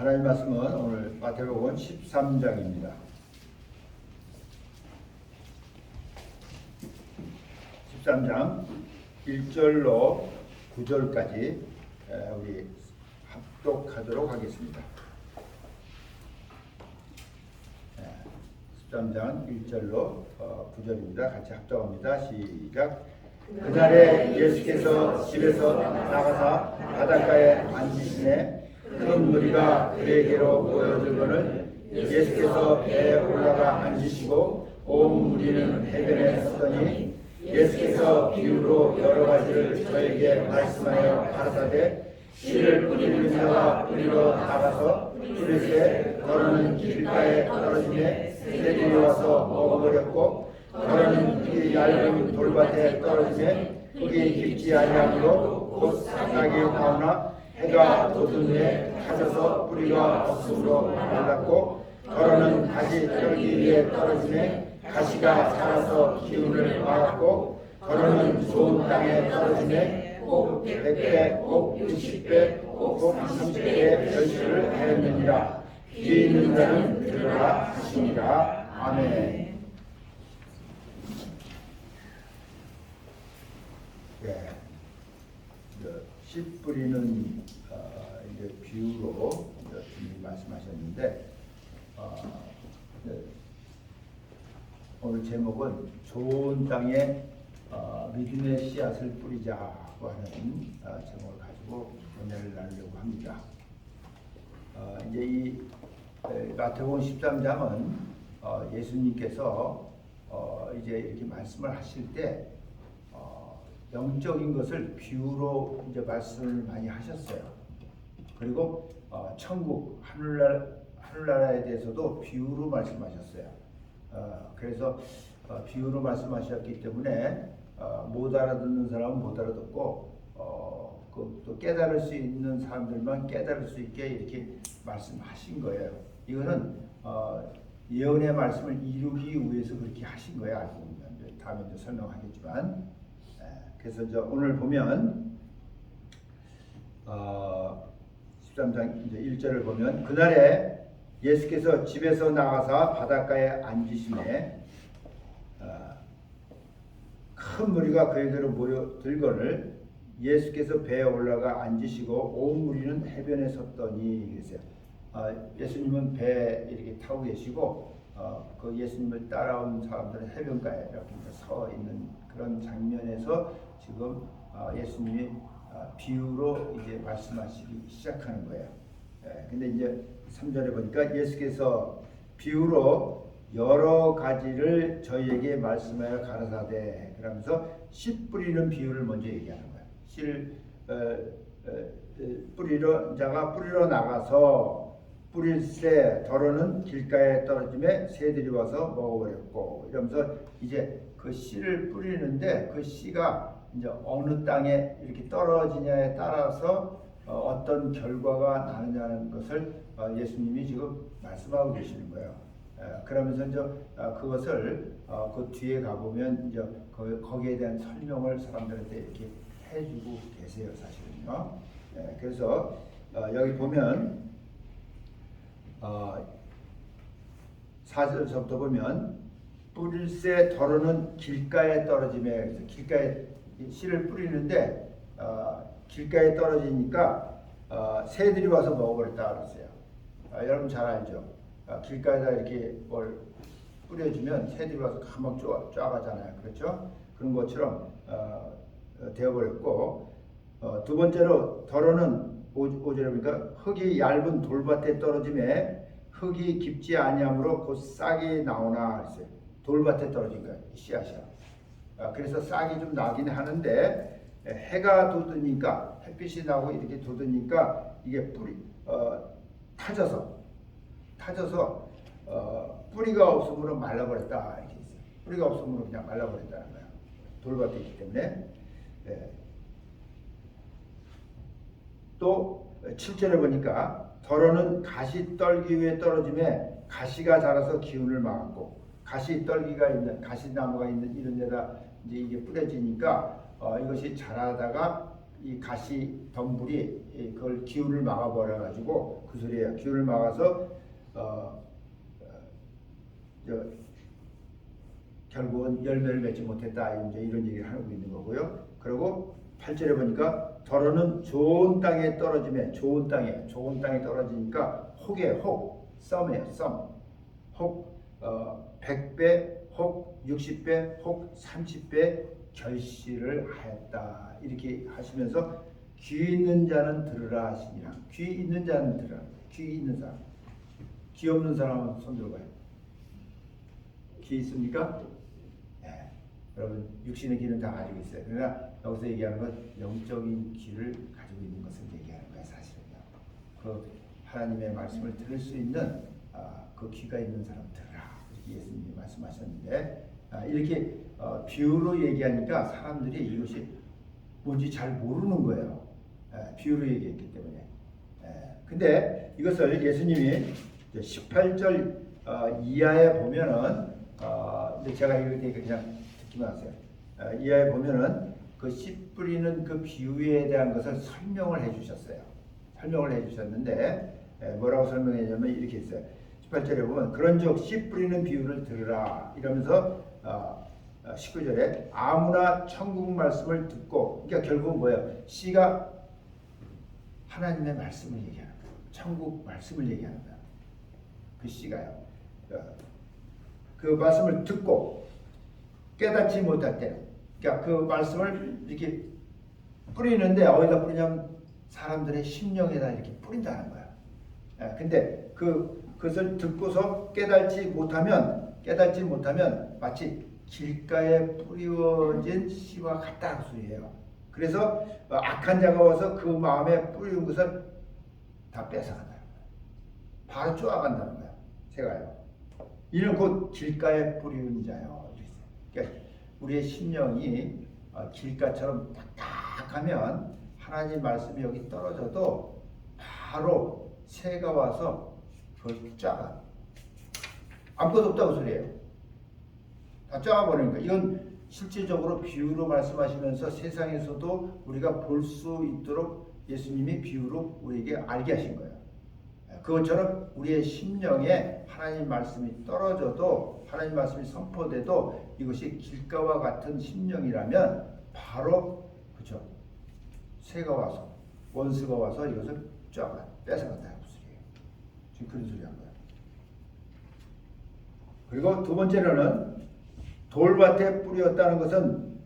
하나님 말씀은 오늘 마태복음 13장입니다. 13장 1절로 9절까지 우리 합독하도록 하겠습니다. 13장 1절로 9절입니다. 같이 합독합니다. 시작. 그날에 예수께서 집에서 나가사 바닷가에 앉으시네 큰 무리가 그에게로 모여들거늘 예수께서 배에 올라가 앉으시고 온 무리는 해변에 섰더니 예수께서 비유로 여러 가지를 저에게 말씀하여 가라사대 씨를 뿌리는 자가 뿌리러 나가서 뿌릴 때 너는 길가에 떨어지매 새들이 와서 먹어버렸고 너는 이 얇은 돌밭에 떨어지매 흙이 깊지 아니하므로 곧 싹이 나오나 해가 돋은 후에 타져서 뿌리가 없으므로 말랐고 더러는 가시 떨기 위에 떨어지매 가시가 자라서 기운을 막았고 더러는 좋은 땅에 떨어지매 꼭 100배, 꼭 60배, 꼭 30배의 결실을 하였느니라. 귀 있는 자는 들으라 하시니라 아멘. 예. 씨 뿌리는 어, 이제 비유로 주님 말씀하셨는데 어, 네. 오늘 제목은 좋은 땅에 어, 믿음의 씨앗을 뿌리자고 하는 어, 제목을 가지고 은혜를 나누려고 합니다. 어, 이제 이 에, 마태복음 13장은 어, 예수님께서 어, 이제 이렇게 말씀을 하실 때 어, 영적인 것을 비유로 이제 말씀을 많이 하셨어요. 그리고 어, 천국 하늘나라, 하늘나라에 대해서도 비유로 말씀하셨어요. 어, 그래서 어, 비유로 말씀하셨기 때문에 어, 못 알아듣는 사람은 못 알아듣고 어, 그, 또 깨달을 수 있는 사람들만 깨달을 수 있게 이렇게 말씀하신 거예요. 이거는 어, 예언의 말씀을 이루기 위해서 그렇게 하신 거예요. 다음에 이제 설명하겠지만 예, 그래서 이제 오늘 보면 어, 13장 이제 1절을 보면 그날에 예수께서 집에서 나가사 바닷가에 앉으심에 어, 큰 무리가 그에게로 모여들거늘 예수께서 배에 올라가 앉으시고 온 무리는 해변에 섰더니 그랬어요. 어, 예수님은 배에 이렇게 타고 계시고 어, 그 예수님을 따라온 사람들은 해변가에 이렇게 서 있는 그런 장면에서 지금 어, 예수님이 어, 비유로 이제 말씀하시기 시작하는 거예요. 예, 근데 이제 3절에 보니까 예수께서 비유로 여러 가지를 저희에게 말씀하여 가르사대 그러면서 씨 뿌리는 비유를 먼저 얘기하는 거예요. 씨를 뿌리러 자가 뿌리러 나가서 뿌릴새 더러는 길가에 떨어짐에 새들이 와서 먹어버렸고 이러면서 이제 그 씨를 뿌리는데 그 씨가 이제 어느 땅에 이렇게 떨어지냐에 따라서 어, 떤 결과가 나느냐는 것을 어, 예수님이 지금 말씀하고 계시는 거예요. 에, 그러면서 이제 어, 그것을 어, 그 뒤에 가보면 이제 거, 거기에 대한 설명을 사람들한테 이렇게 해주고 계세요, 사실은요. 에, 그래서 어, 여기 보면 어, 4절부터 보면 뿌릴새 더러는 길가에 떨어짐에 그래서 길가에 씨를 뿌리는데 어, 길가에 떨어지니까 어, 새들이 와서 먹어버렸다 그랬어요. 어, 여러분 잘 알죠? 어, 길가에다 이렇게 뭘 뿌려주면 새들이 와서 가막 쪼, 쪼가잖아요. 그렇죠? 그런 것처럼 어, 어, 되어버렸고 어, 두 번째로 더러는 오절에 보니까 흙이 얇은 돌밭에 떨어짐에 흙이 깊지 아니하므로 곧 싹이 나오나 그랬어요. 돌밭에 떨어진 거예요. 씨앗이야. 아, 그래서 싹이 좀 나긴 하는데 해가 돋으니까 햇빛이 나고 이렇게 돋으니까 이게 뿌리 어, 타져서 타져서 어, 뿌리가 없으므로 말라버렸다 이렇게 있어요. 뿌리가 없으므로 그냥 말라버렸다는 거야. 돌밭에 있기 때문에. 예. 또 7절에 보니까 더러는 가시 떨기 위해 떨어짐에 가시가 자라서 기운을 막았고 가시 떨기가 있는 가시나무가 있는 이런 데다 이제 이게 뿌려지니까 어, 이것이 자라다가 이 가시 덤불이 이 그걸 기운을 막아버려 가지고 그 소리예요. 기운을 막아서 어, 어, 저, 결국은 열매를 맺지 못했다 이제 이런 얘기를 하고 있는 거고요. 그리고 8절에 보니까 더러는 좋은 땅에 떨어지면 좋은 땅에 좋은 땅에 떨어지니까 혹에 혹 썸이에요. 썸. 혹 어, 100배, 혹 60배, 혹 30배 결실을 하였다. 이렇게 하시면서 귀 있는 자는 들으라 하시니라. 귀 있는 자는 들으라. 귀 있는 사람. 귀 없는 사람은 손 들어봐요. 귀 있습니까? 네. 여러분 육신의 귀는 다 가지고 있어요. 그러나 여기서 얘기하는 건 영적인 귀를 가지고 있는 것을 얘기하는 거예요. 사실은요. 그 하나님의 말씀을 들을 수 있는 아, 그 귀가 있는 사람 들으라 이렇게 예수님이 말씀하셨는데 아, 이렇게 어, 비유로 얘기하니까 사람들이 이것이 뭔지 잘 모르는 거예요. 예, 비유로 얘기했기 때문에. 예, 근데 이것을 예수님이 18절 어, 이하에 보면은 어, 제가 읽을 테니까 그냥 듣기만 하세요. 어, 이하에 보면은 그 씨 뿌리는 그 비유에 대한 것을 설명을 해주셨어요. 설명을 해주셨는데 예, 뭐라고 설명했냐면 이렇게 했어요. 18절에 보면 그런즉 씨 뿌리는 비유를 들으라 이러면서 어, 19절에 아무나 천국 말씀을 듣고 그러니까 결국은 뭐예요? 씨가 하나님의 말씀을 얘기하는 거예요. 천국 말씀을 얘기하는 거예요. 그 씨가요. 어, 그 말씀을 듣고 깨닫지 못할 때는 그러니까 그 말씀을 이렇게 뿌리는데 어디다 뿌리냐면 사람들의 심령에다 이렇게 뿌린다는 거야. 예, 근데 그 그것을 듣고서 깨닫지 못하면 깨닫지 못하면 마치 길가에 뿌리워진 씨와 같다 그 소리예요. 그래서 어, 악한 자가 와서 그 마음에 뿌리는 것을 다 뺏어간다는 거예요. 바로 쪼아간다는 거예요. 제가요. 이는 곧 길가에 뿌리운 자요. 그러니까 우리의 심령이 어, 길가처럼 딱딱하면 하나님 말씀이 여기 떨어져도 바로 새가 와서 그걸 짜가 아무것도 없다고 소리예요. 다 짜버리니까 이건 실질적으로 비유로 말씀하시면서 세상에서도 우리가 볼 수 있도록 예수님이 비유로 우리에게 알게 하신 거예요. 그것처럼 우리의 심령에 하나님 말씀이 떨어져도 하나님 말씀이 선포돼도 이것이 길가와 같은 심령이라면 바로 그죠 새가 와서 원수가 와서 이것을 쫙 뺏어간다는 소리예요. 지금 그런 소리 한 거예요. 그리고 두 번째로는 돌밭에 뿌렸다는 것은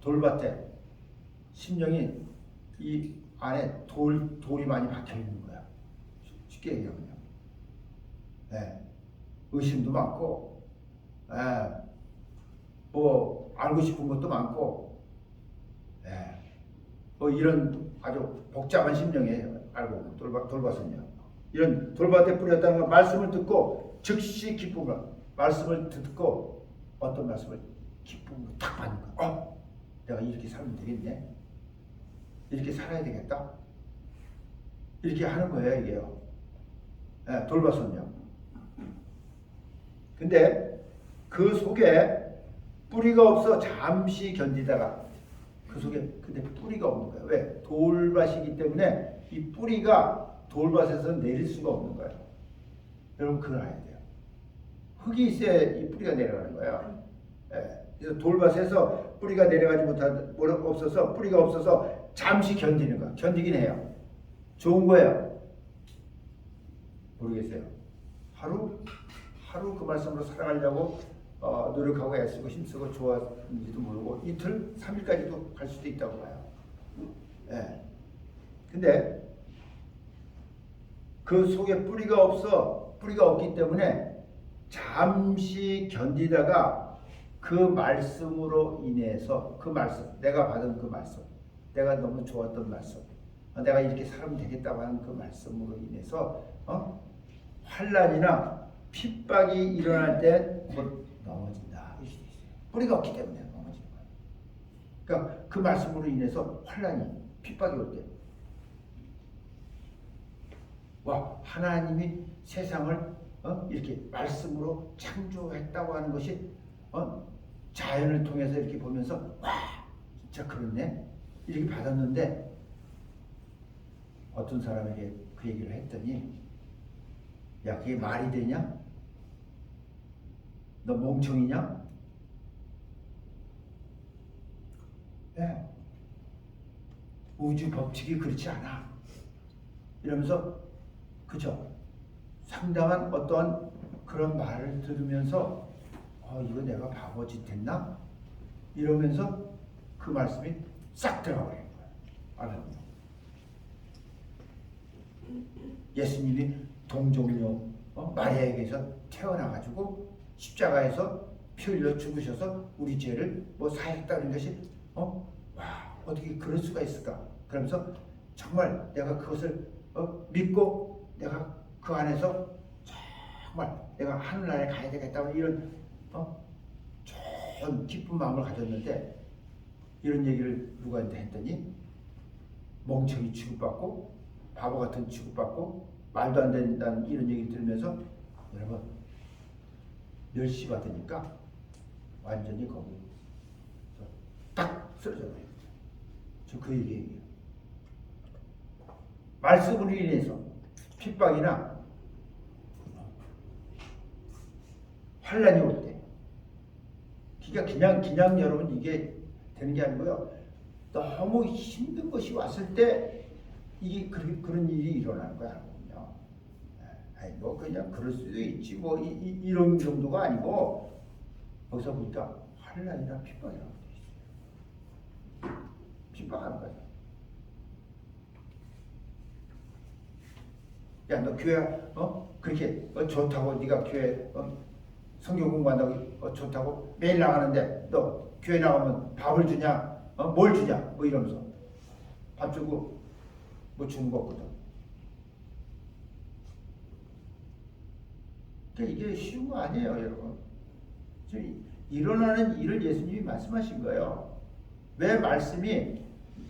돌밭에 심령이 이 안에 돌 돌이 많이 박혀 있는 거야. 쉽게 얘기하면요. 네. 의심도 많고, 네. 뭐 알고 싶은 것도 많고, 네. 뭐 이런 아주 복잡한 심령이에요. 알고 돌밭 돌밭은요. 이런 돌밭에 뿌렸다는 건 말씀을 듣고 즉시 기쁨을 말씀을 듣고 어떤 말씀을 기쁨으로 탁 받는 거야. 어, 내가 이렇게 살면 되겠네. 이렇게 살아야 되겠다. 이렇게 하는 거예요, 이게요. 네, 돌봐선요. 근데 그 속에 뿌리가 없어 잠시 견디다가 그 속에 근데 뿌리가 없는 거예요. 왜? 돌밭이기 때문에 이 뿌리가 돌밭에서 내릴 수가 없는 거예요. 여러분 그걸 알아야 돼요. 흙이 있어야 이 뿌리가 내려가는 거예요. 예. 그래서 돌밭에서 뿌리가 내려가지 못한 없어서 뿌리가 없어서 잠시 견디는 거. 견디긴 해요. 좋은 거예요. 모르겠어요. 하루 하루 그 말씀으로 살아가려고 어, 노력하고 애쓰고 힘쓰고 좋았는지도 모르고 이틀, 3일까지도 갈 수도 있다고 봐요. 예. 근데 그 속에 뿌리가 없어 뿌리가 없기 때문에 잠시 견디다가 그 말씀으로 인해서 그 말씀 내가 받은 그 말씀 내가 너무 좋았던 말씀 어, 내가 이렇게 살면 되겠다고 하는 그 말씀으로 인해서 어? 환란이나 핍박이 일어날 때곧 넘어진다. 뿌리가 없기 때문에 넘어지는 거예요. 그러니까 그 말씀으로 인해서 환란이 핍박이 올 때. 와 하나님이 세상을 어? 이렇게 말씀으로 창조했다고 하는 것이 어? 자연을 통해서 이렇게 보면서 와 진짜 그렇네 이렇게 받았는데 어떤 사람에게 그 얘기를 했더니 야 그게 말이 되냐? 너 멍청이냐? 네. 우주 법칙이 그렇지 않아. 이러면서 그죠? 상당한 어떠한 그런 말을 들으면서 어 이거 내가 바보짓 했나? 이러면서 그 말씀이 싹 들어가 버린 거야. 안에. 예수님이 동정녀 어? 마리아에게서 태어나가지고 십자가에서 피 흘려 죽으셔서 우리 죄를 뭐 사했다는 것이 어? 와 어떻게 그럴 수가 있을까? 그러면서 정말 내가 그것을 어? 믿고 내가 그 안에서 정말 내가 하늘나라에 가야 되겠다는 이런 어? 좋은 기쁜 마음을 가졌는데 이런 얘기를 누구한테 했더니 멍청이 취급받고 바보 같은 취급받고 말도 안 된다는 이런 얘기 들으면서 여러분 멸시받으니까 완전히 거기 딱 쓰러져 버려요. 저그 얘기예요. 말씀으로 인해서 핍박이나 환란이 올 때, 그러니까 그냥 그냥 여러분 이게 되는 게 아니고요. 너무 힘든 것이 왔을 때 이게 그런 일이 일어나는 거야. 아니 뭐 그냥 그럴 수도 있지. 뭐 이, 이, 이런 정도가 아니고 여기서 보니까 환란이나 핍박이라고 돼 있어요. 핍박하는 거죠. 야너 교회 어? 그렇게 어, 좋다고 네가 교회 어, 성경 공부한다고 어, 좋다고 매일 나가는데 너 교회 나가면 밥을 주냐? 어, 뭘 주냐? 뭐 이러면서. 밥 주고 뭐 주는 거 없거든. 그러니까 이게 쉬운 거 아니에요, 여러분. 일어나는 일을 예수님이 말씀하신 거예요. 왜 말씀이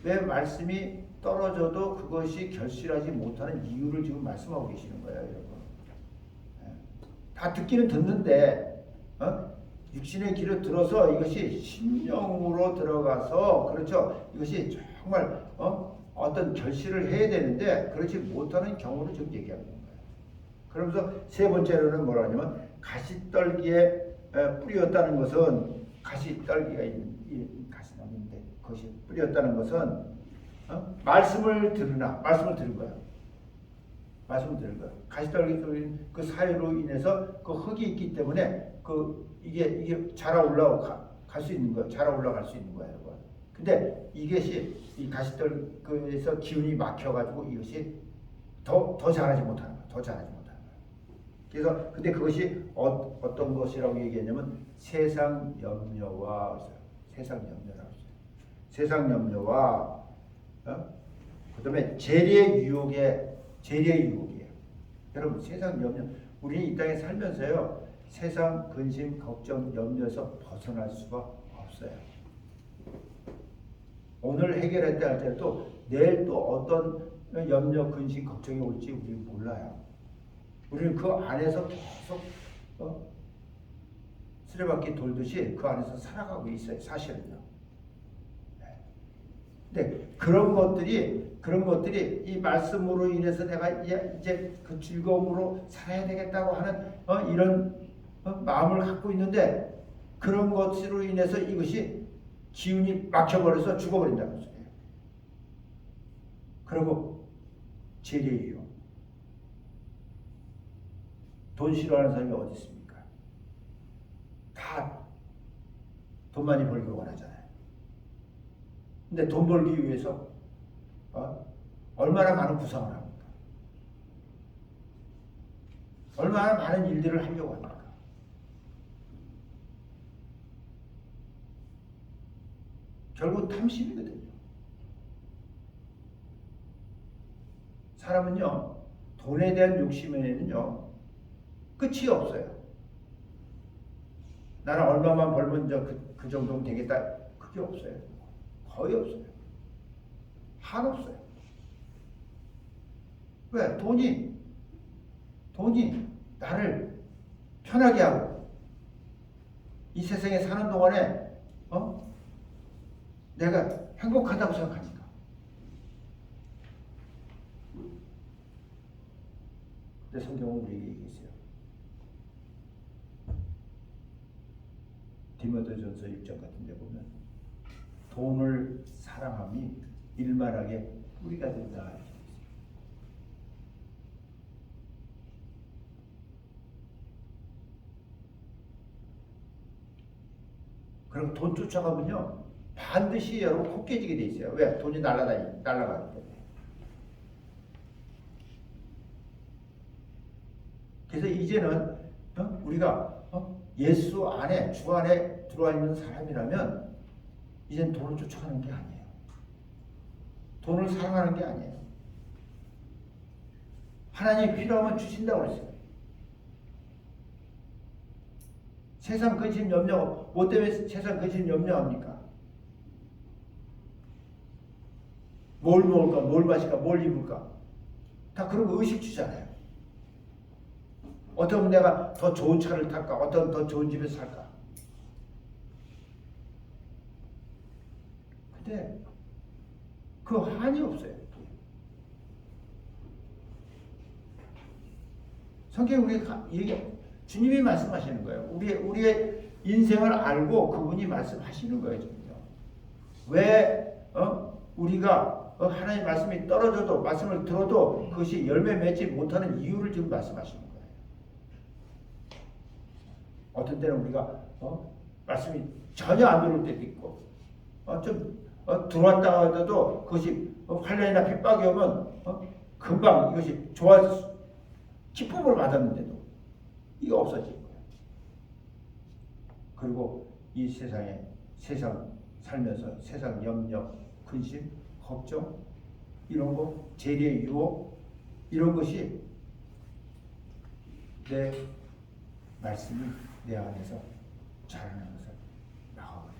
왜 말씀이 떨어져도 그것이 결실하지 못하는 이유를 지금 말씀하고 계시는 거예요, 여러분. 예. 다 듣기는 듣는데 어? 육신의 길을 들어서 이것이 심령으로 들어가서 그렇죠. 이것이 정말 어? 어떤 결실을 해야 되는데 그렇지 못하는 경우를 지금 거예요. 그러면서 세 번째로는 뭐라 하냐면 가시떨기에 에, 뿌렸다는 것은 가시떨기가 있는 이 가시나무인데 그것이 뿌렸다는 것은 어? 말씀을 들으나 말씀을 들은 거야. 말씀을 들은 거야. 가시떨기 그 사유로 인해서 그 흙이 있기 때문에 그 이게 이게 자라 올라오 갈수 있는 거야. 자라 올라갈 수 있는 거야, 여러분. 근데 이것이 이 가시떨기에서 기운이 막혀가지고 이것이 더 더 자라지 못하는 거야. 더 자라지 거야. 그래서 근데 그것이 어, 어떤 것이라고 얘기했냐면 세상 염려와 세상 염려라고 했어요. 세상 염려와 어? 그다음에 재리의 유혹에 재리의 유혹이에요. 여러분 세상 염려 우리 이 땅에 살면서요 세상 근심 걱정 염려에서 벗어날 수가 없어요. 오늘 해결했다 할 때도 내일 또 어떤 염려 근심 걱정이 올지 우리는 몰라요. 우리는 그 안에서 계속 어? 수레바퀴 돌듯이 그 안에서 살아가고 있어요. 사실은요. 근데 그런 것들이 그런 것들이 이 말씀으로 인해서 내가 이제 그 즐거움으로 살아야 되겠다고 하는 어, 이런 어, 마음을 갖고 있는데 그런 것으로 인해서 이것이 기운이 막혀버려서 죽어버린다는 소리예요. 그리고 재리예요. 돈 싫어하는 사람이 어디 있습니까? 다 돈 많이 벌기 원하잖아요. 근데 돈 벌기 위해서 어? 얼마나 많은 구상을 합니까? 얼마나 많은 일들을 하려고 합니까? 결국 탐심이거든요. 사람은요, 돈에 대한 욕심에는요, 끝이 없어요. 나는 얼마만 벌면 그, 그 정도면 되겠다. 그게 없어요. 거의 없어요. 한없어요. 왜? 돈이, 돈이 나를 편하게 하고, 이 세상에 사는 동안에, 어? 내가 행복하다고 생각하니까. 근데 성경은 우리에게 얘기했어요. 디모데전서 6장 같은 데 보면 돈을 사랑함이 일만하게 뿌리가 된다. 그럼 돈 쫓아가면요 반드시 여러분 코 깨지게 돼 있어요. 왜? 돈이 날아다니 날아가기 때문에. 그래서 이제는 어? 우리가 어? 예수 안에 주 안에 들어와 있는 사람이라면 이젠 돈을 쫓아가는 게 아니에요. 돈을 사랑하는 게 아니에요. 하나님 필요하면 주신다고 그랬어요. 세상 근심 염려 뭐 때문에 세상 근심 염려합니까? 뭘 먹을까, 뭘 마실까, 뭘 입을까 다 그런 거 의식 주잖아요. 어떤 내가 더 좋은 차를 탈까, 어떤 더 좋은 집에서 살까. 근데 그 한이 없어요. 성경 우리 얘기 주님이 말씀하시는 거예요. 우리 우리의 인생을 알고 그분이 말씀하시는 거예요, 지금요. 왜 어? 우리가 어, 하나님 말씀이 떨어져도 말씀을 들어도 그것이 열매 맺지 못하는 이유를 지금 말씀하시는 거예요. 어떤 때는 우리가 어? 말씀이 전혀 안 들어올 때도 있고 어, 좀 어, 들어왔다 하더라도 그것이 어, 환란이나 핍박이 오면 어, 금방 이것이 좋아 기쁨을 받았는데도 이거 없어질 거예요. 그리고 이 세상에 세상 살면서 세상 염려, 근심, 걱정 이런 거 재리의 유혹 이런 것이 내 말씀이 내 안에서 자라는 것을 나가버려요.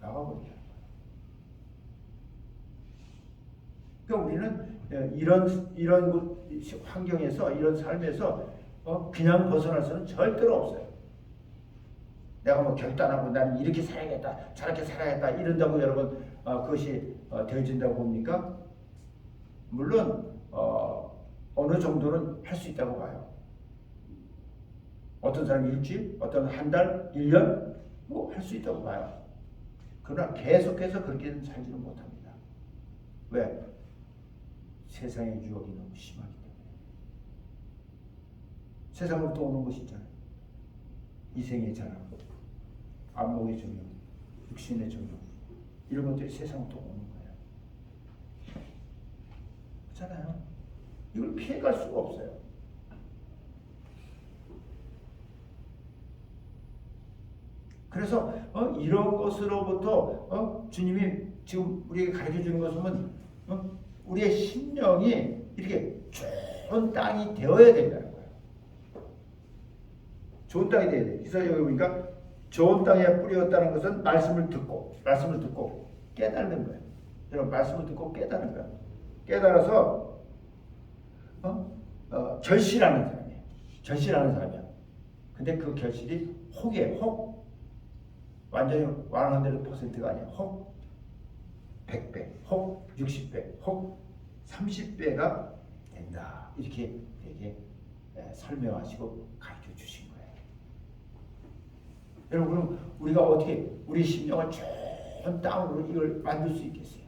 나가버려요. 그러니까 우리는 이런 이런 곳, 환경에서 이런 삶에서 어, 그냥 벗어날 수는 절대로 없어요. 내가 뭐 결단하고 나는 이렇게 살아야겠다, 저렇게 살아야겠다 이런다고 여러분 어, 그것이 어, 되어진다고 봅니까? 물론 어, 어느 정도는 할 수 있다고 봐요. 어떤 사람이 일주일, 어떤 한 달, 일년뭐 할 수 있다고 봐요. 그러나 계속해서 그렇게는 살지는 못합니다. 왜? 세상의 유혹이 너무 심하기 때문에. 세상으로부터 오는 것이 있잖아요. 이생의 자랑, 안목의 정욕, 육신의 정욕 이런 것들이 세상으로부터 오는 거예요. 그렇잖아요. 이걸 피해갈 수가 없어요. 그래서 어, 이런 것으로부터 어, 주님이 지금 우리에게 가르쳐 주는 것은 어, 우리의 심령이 이렇게 좋은 땅이 되어야 된다는 거예요. 좋은 땅이 되어야 돼. 그래서 여기 보니까 좋은 땅에 뿌렸다는 것은 말씀을 듣고 말씀을 듣고 깨달는 거예요. 여러분 말씀을 듣고 깨달는 거예요. 깨달아서 어? 어, 결실하는 사람이에요. 결실하는 사람이야. 근데 그 결실이 혹이에요. 혹. 완전히 완화한 대로 퍼센트가 아니야. 혹 100배, 혹 60배, 혹 30배가 된다. 이렇게 되게 예, 설명하시고 가르쳐 주신 거예요. 여러분, 우리가 어떻게 우리 심령을 좋은 땅으로 이걸 만들 수 있겠어요?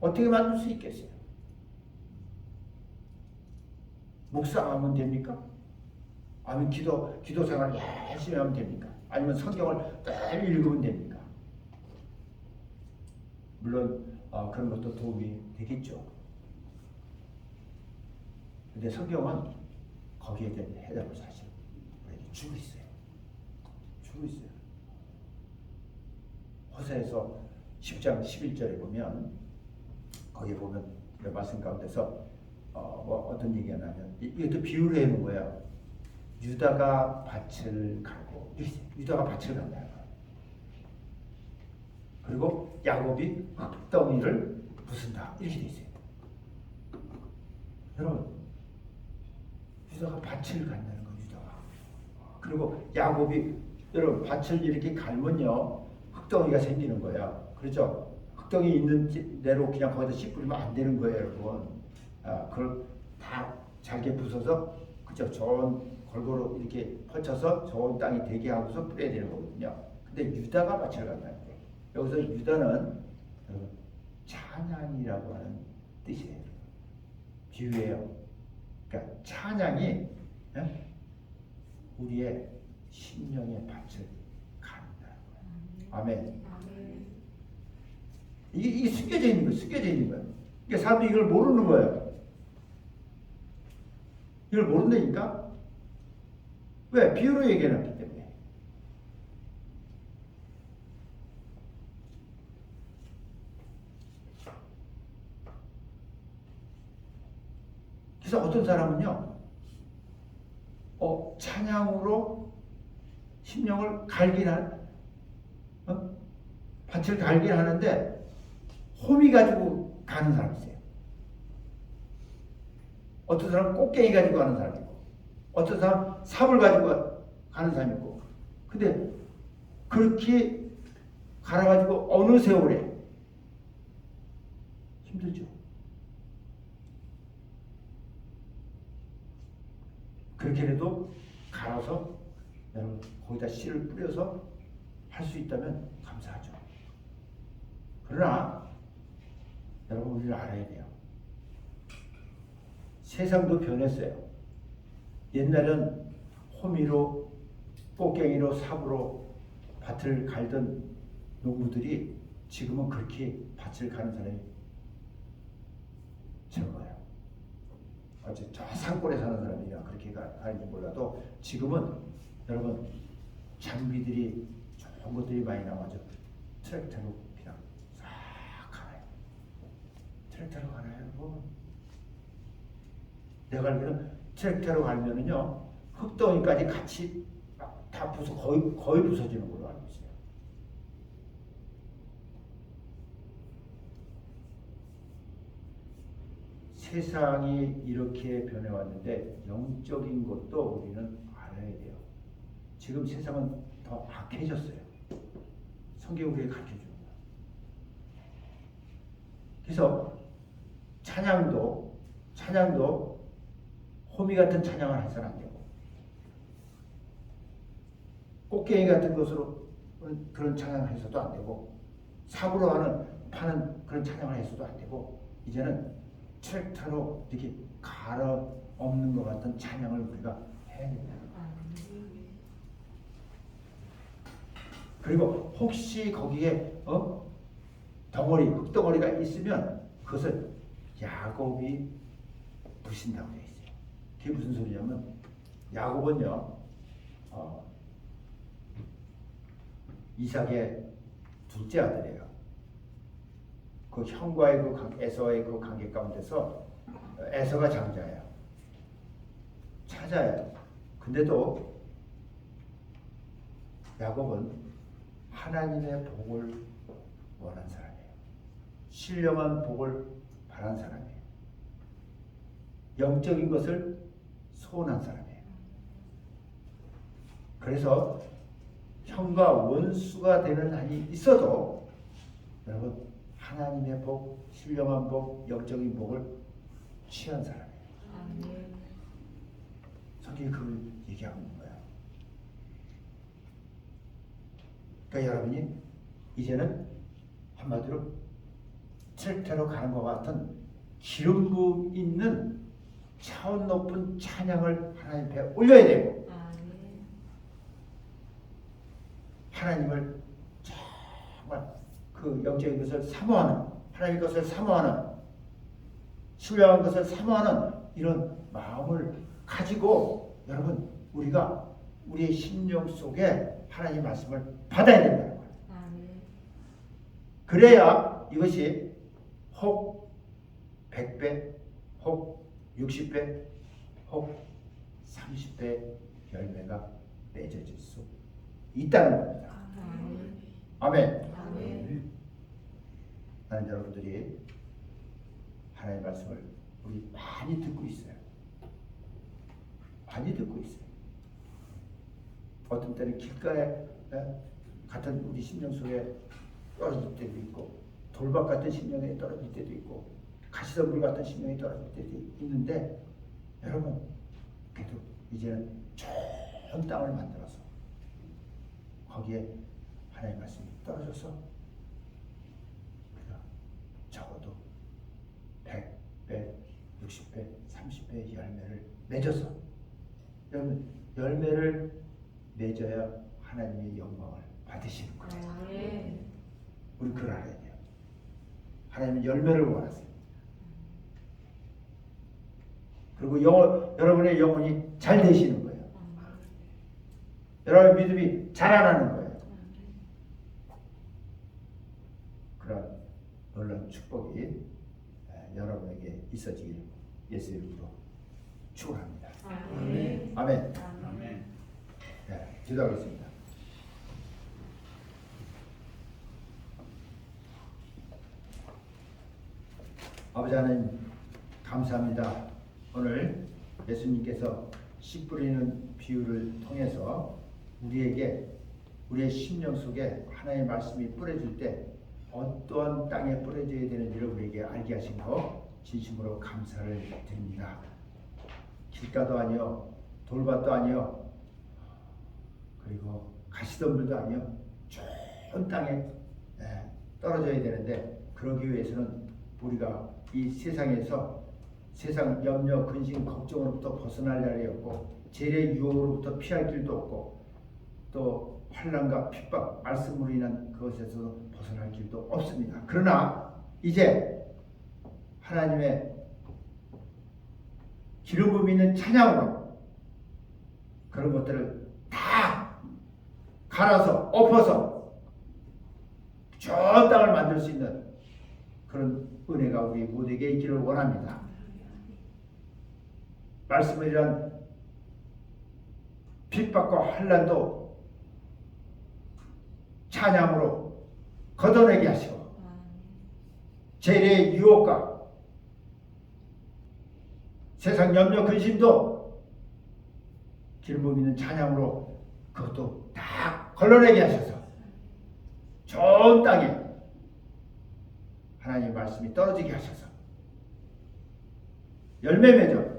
어떻게 만들 수 있겠어요? 묵상하면 됩니까? 아니면 기도 기도 생활 열심히 하면 됩니까? 아니면 성경을 늘 읽으면 됩니까? 물론 어, 그런 것도 도움이 되겠죠. 근데 성경은 거기에 대한 해답을 사실 우리에게 주고 있어요. 주고 있어요. 호세에서 10장 11절에 보면 거기 보면 그 말씀 가운데서 어, 뭐 어떤 얘기가 나면 이- 이것도 비유를 해놓은 거예요. 유다가 밭을 가고 유다가 밭을 간다. 그리고 야곱이 흙덩이를 부순다. 이렇게 돼 있어요. 여러분, 유다가 밭을 간다는 거 유다가. 그리고 야곱이 여러분 밭을 이렇게 갈면요 흙덩이가 생기는 거야. 그렇죠? 흙덩이 있는 지- 대로 그냥 거기다 씨 뿌리면 안 되는 거예요, 여러분. 아, 그걸 다 잘게 부숴서 그죠? 좋은 골고루 이렇게 펼쳐서 좋은 땅이 되게 하고서 뿌려야 되는 거거든요. 근데 유다가 거예요. 여기서 유다는 여러분 찬양이라고 하는 뜻이에요. 비유예요. 그러니까 찬양이 예? 우리의 심령의 밭을 거예요. 아멘. 이게, 이게 숨겨져 있는 거예요. 숨겨져 있는 거예요. 그러니까 사람들이 이걸 모르는 거예요. 이걸 모른다니까? 왜? 비유로 얘기해놨기 때문에. 그래서 어떤 사람은요, 어, 찬양으로 심령을 갈긴 한, 어? 밭을 갈긴 하는데, 호미 가지고 가는 사람이 있어요. 어떤 사람은 꽃게이 가지고 가는 사람이 있고, 어떤 사람은 삽을 가지고 가는 사람이 있고, 근데 그렇게 갈아가지고 어느 세월에 힘들죠. 그렇게 해도 갈아서 여러분 거기다 씨를 뿌려서 할 수 있다면 감사하죠. 그러나 여러분 우리를 알아야 돼요. 세상도 변했어요. 옛날엔 호미로 꽃갱이로 삽으로 밭을 갈던 농부들이 지금은 그렇게 밭을 가는 사람이 적어요. 어제 저 산골에 사는 사람이야 그렇게 가- 가는지 몰라도 지금은 여러분 장비들이 좋은 것들이 많이 나와서 트랙터로 그냥 싹 가나요. 트랙터로 가나요, 여러분? 내가 알기로는 트랙터로 갈면은요 흙덩이까지 같이 막다 부서 거의 거의 부서지는 걸로 알고 있어요. 세상이 이렇게 변해왔는데 영적인 것도 우리는 알아야 돼요. 지금 세상은 더 악해졌어요. 성경 우리에게 가르쳐 줍니다. 그래서 찬양도 찬양도 호미 같은 찬양을 해서는 안 되고 꽃게이 같은 것으로 그런 찬양을 해서도 안 되고 삽으로 하는 파는 그런 찬양을 해서도 안 되고 이제는 트랙터로 이렇게 갈아 엎는 것 같은 찬양을 우리가 해야 됩니다. 그리고 혹시 거기에 어 덩어리 흙덩어리가 있으면 그것을 야곱이 부신다고 되어 있어요. 그게 무슨 소리냐면 야곱은요 어, 이삭의 둘째 아들이에요. 그 형과의 그 관- 에서의 그 관계 가운데서 에서가 장자예요. 찾아요. 근데도 야곱은 하나님의 복을 원한 사람이에요. 신령한 복을 바란 사람이에요. 영적인 것을 소원한 사람이에요. 그래서 형과 원수가 되는 한이 있어도 여러분 하나님의 복, 신령한 복, 영적인 복을 취한 사람이에요. 성경이 그걸 얘기하고 있는 거예요. 그러니까 여러분이 이제는 한마디로 트랙터로 가는 것 같은 기름 부음 있는 차원 높은 찬양을 하나님 앞에 올려야 되고 하나님을 정말 그 영적인 것을 사모하는 하나님의 것을 사모하는 신령한 것을 사모하는 이런 마음을 가지고 여러분 우리가 우리의 심령 속에 하나님 말씀을 받아야 된다는 거예요. 그래야 이것이 혹 100배, 혹 60배, 혹 30배 열매가 맺어질 수 있다는 겁니다. 아멘. 나는 여러분들이 하나님의 말씀을 우리 많이 듣고 있어요. 많이 듣고 있어요. 어떤 때는 길가에 예, 같은 우리 심령 속에 떨어질 때도 있고 돌박 같은 심령에 떨어질 때도 있고 가시덤불 같은 심령에 떨어질 때도 있는데 여러분 그래도 이제는 좋은 땅을 만들어서 거기에 하나님 말씀이 떨어져서 우리가 적어도 100배, 60배, 30배의 열매를 맺어서 여러분 열매를 맺어야 하나님의 영광을 받으시는 거예요. 아멘. 우리 그걸 알아야 돼요. 하나님은 열매를 원하세요. 그리고 영, 여러분의 영혼이 잘 되시는 거예요. 여러분의 믿음이 자라나는 거예요. 그런 놀라운 축복이 에, 여러분에게 있어지길 예수 이름으로 축원합니다. 아멘. 아멘. 아멘. 네, 기도하겠습니다. 아버지 하나님 감사합니다. 오늘 예수님께서 씨 뿌리는 비유를 통해서 우리에게 우리의 심령 속에 하나님의 말씀이 뿌려질 때 어떠한 땅에 뿌려져야 되는지를 우리에게 알게 하신 거 진심으로 감사를 드립니다. 길가도 아니요 돌밭도 아니요 그리고 가시덤불도 아니요 좋은 땅에 예, 떨어져야 되는데 그러기 위해서는 우리가 이 세상에서 세상 염려 근심 걱정으로부터 벗어날 날이 없고 재래 유혹으로부터 피할 길도 없고 또 환란과 핍박 말씀으로 인한 그것에서 벗어날 길도 없습니다. 그러나 이제 하나님의 기름 부음 있는 찬양으로 그런 것들을 다 갈아서 엎어서 좋은 땅을 만들 수 있는 그런 은혜가 우리 모두에게 있기를 원합니다. 말씀이란 핍박과 환란도 찬양으로 걷어내게 하시고 재래의 유혹과 세상 염려 근심도 부음 있는 찬양으로 그것도 다 걸러내게 하셔서 좋은 땅에 하나님의 말씀이 떨어지게 하셔서 열매 맺어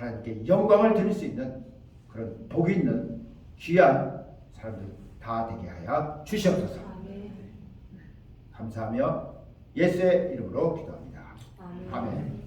하나님께 영광을 드릴 수 있는 그런 복 있는 귀한 사람들 다 되게 하여 주시옵소서. 아멘. 감사하며 예수의 이름으로 기도합니다. 아멘. 아멘.